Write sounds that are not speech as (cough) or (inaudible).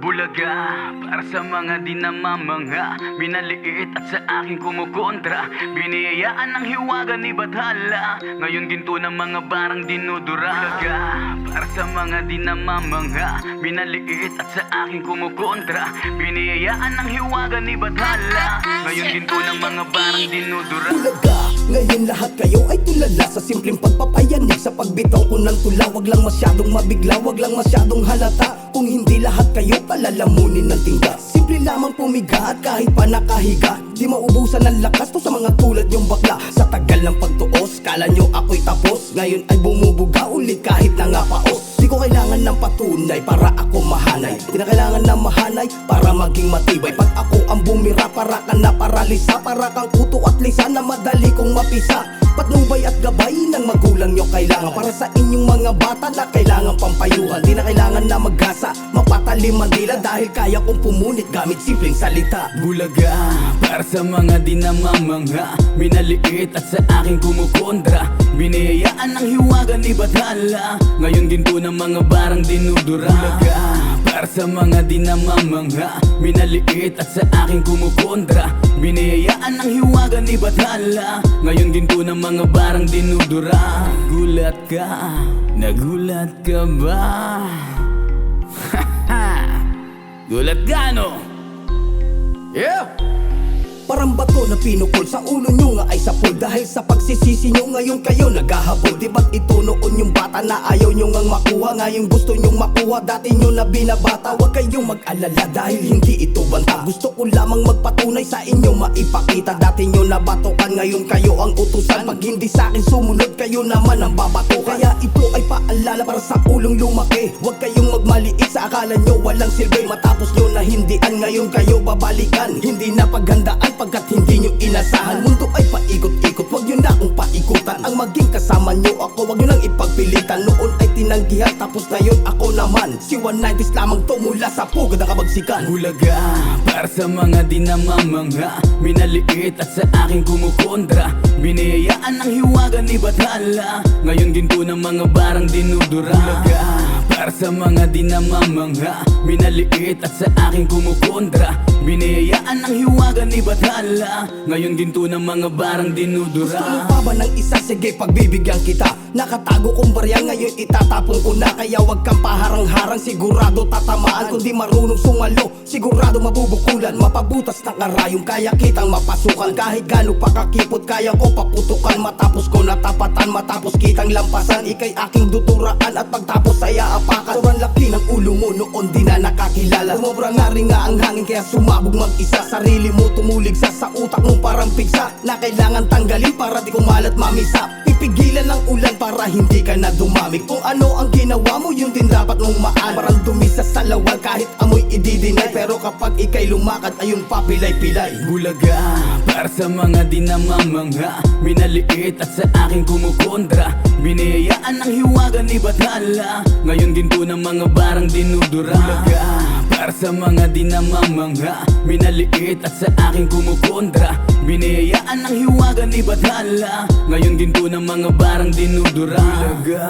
Bulaga Para sa mga di namamanga Minaliit at sa akin kumukontra. Biniyayaan ng hiwaga ni Bathala Ngayon ginto ng mga barang dinudura. Bulaga Para sa mga di namamanga Minaliit at sa akin kumukontra. Biniyayaan ng hiwaga ni Bathala Ngayon ginto ng mga barang dinudura. Bulaga Ngayon lahat kayo ay tulala Sa simpleng pagpapayanig. Sa pagbitaw ko ng tula Wag lang masyadong mabigla Wag lang masyadong halata. Kung hindi lahat kayo palalamunin ng tingga. Simple lamang pumiga at kahit pa nakahiga Di maubusan ng lakas to sa mga tulad yung bakla. Sa tagal ng pagtuos Kala nyo ako'y tapos. Ngayon ay bumubuga ulit kahit nangapaos. Di ko kailangan ng patunay para ako mahanay. Di na kailangan ng mahanay para maging matibay. Pag ako ang bumira para ka na paralisa. Para kang kuto at lisa na madali kong mapisa Patnubay at gabay ng magulang nyo. Kailangan Para sa inyong mga bata na kailangan pampayuhan. Di na kailangan na maggasa, mapatalim ang dila Dahil kaya kong pumunit gamit simpleng salita. Bulaga Para sa mga di namamanga Minaliit at sa akin kumukontra. Biniyayaan ng hiwaga ni Bathala Ngayon ginto ng mga barang dinudura. Bulaga Para sa mga di namamanga Minaliit at sa akin kumukontra. Biniyayaan ng hiwaga ni Bathala Ngayon ginto ng mga barang dinudura Gulat ka, nagulat ka ba? (laughs) Gulat ka no? Yeah! Parang bato na pinukol. Sa ulo nyo nga ay sapol. Dahil sa pagsisisi nyo ngayon kayo naghahabol. Di ba't ito noon yung bata na ayaw nyo ngang makuha? Ngayon gusto nyo makuha. Dati nyo na binabata. Huwag kayong mag-alala dahil hindi ito banta. Gusto ko lamang magpatunay sa inyo maipakita. Dati nyo nabatukan ngayon kayo ang utusan. Pag hindi sa akin sumunod kayo naman ang babatukan Kaya ito ay paalala para sa ulong lumaki. Huwag kayong magmaliit sa akala nyo walang silbi. Matapos nyo na hindian ngayon kayo babalikan. Hindi na paghandaan pagkat hindi nyo inasahan Mundo ay paikot-ikot, wag nyo na akong paikutan. Ang maging kasama nyo ako, wag nyo nang ipagpilitan. Noon ay tinanggihan, tapos ngayon ako naman. Si 190s lamang to mula sa pugad ng kabagsikan. Bulaga Para sa mga di namamanga Minaliit at sa akin kumukontra. Biniyayaan ng hiwaga ni Bathala Ngayon ginto ng mga barang dinudura. Bulaga Para sa mga di namamanga Minaliit at sa akin kumukontra. Biniyayaan ng hiwaga ni Bathala Ngayon ginto ng mga barang dinudura. Gusto mo pa ba ng isa? Sige pagbibigyan kita. Nakatago kong barya ngayon itatapon ko na. Kaya wag kang paharang-harang sigurado tatamaan. Kung di marunong sumalo sigurado mabubukulan. Mapabutas ng karayong kaya kitang mapasukan. Kahit gano'n pa kakipot kaya ko paputukan. Matapos ko natapatan matapos kitang lampasan. Ikay aking duturaan at pagtapos ay aapakan Sobrang laki ng ulo mo noon di na nakakilala. Sumobra nga rin nga ang hangin kaya sumabog mag-isa. Sarili mo tumulig sa sa utak mo parang pigsa. Na kailangan tanggalin para di kumalat mamisa. Pipigilan ng ulan para hindi ka na dumami. Kung ano ang ginawa mo yun din dapat mong maan Parang dumi sa salawal kahit amoy ididinay. Pero kapag ikay lumakad ayun pa pilay-pilay. Bulaga Para sa mga di namamanga Minaliit at sa akin kumukontra. Biniyayaan ng hiwaga ni Bathala Ngayon ginto ng mga barang dinudura. Bulaga Para sa mga di namamanga Minaliit at sa akin kumukontra. Biniyayaan ng hiwaga ni Bathala Ngayon ginto ng mga barang dinudura. Bulaga